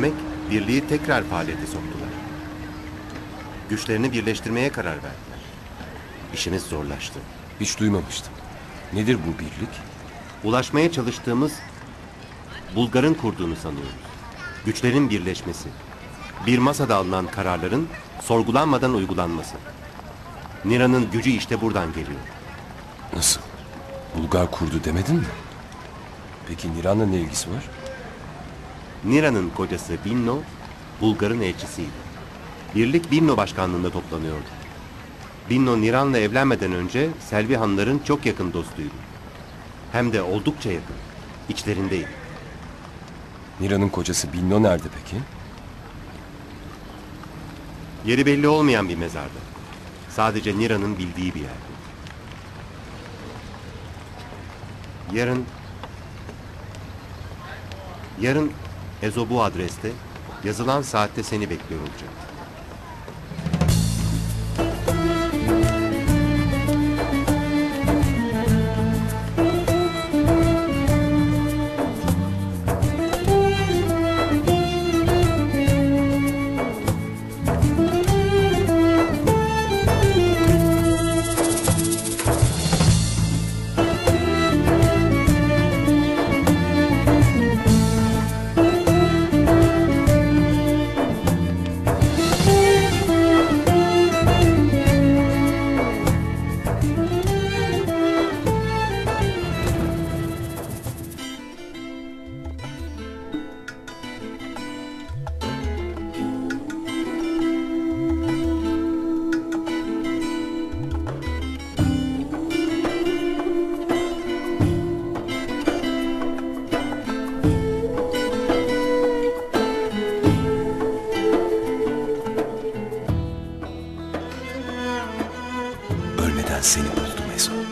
Demek birliği tekrar faaliyete soktular. Güçlerini birleştirmeye karar verdiler. İşimiz zorlaştı. Hiç duymamıştım. Nedir bu birlik? Ulaşmaya çalıştığımız Bulgar'ın kurduğunu sanıyoruz. Güçlerin birleşmesi. Bir masada alınan kararların sorgulanmadan uygulanması. Nira'nın gücü işte buradan geliyor. Nasıl? Bulgar kurdu demedin mi? Peki Niran'la ne ilgisi var? Nira'nın kocası Binno, Bulgar'ın elçisiydi. Birlik Binno başkanlığında toplanıyordu. Binno Niran'la evlenmeden önce Selvi Hanların çok yakın dostuydu. Hem de oldukça yakın. İçlerindeydi. Niran'ın kocası Binno nerede peki? Yeri belli olmayan bir mezarda. Sadece Nira'nın bildiği bir yerde. Yarın... Yarın Ezo bu adreste, yazılan saatte seni bekliyor olacak. Ölmeden seni buldum Ezo.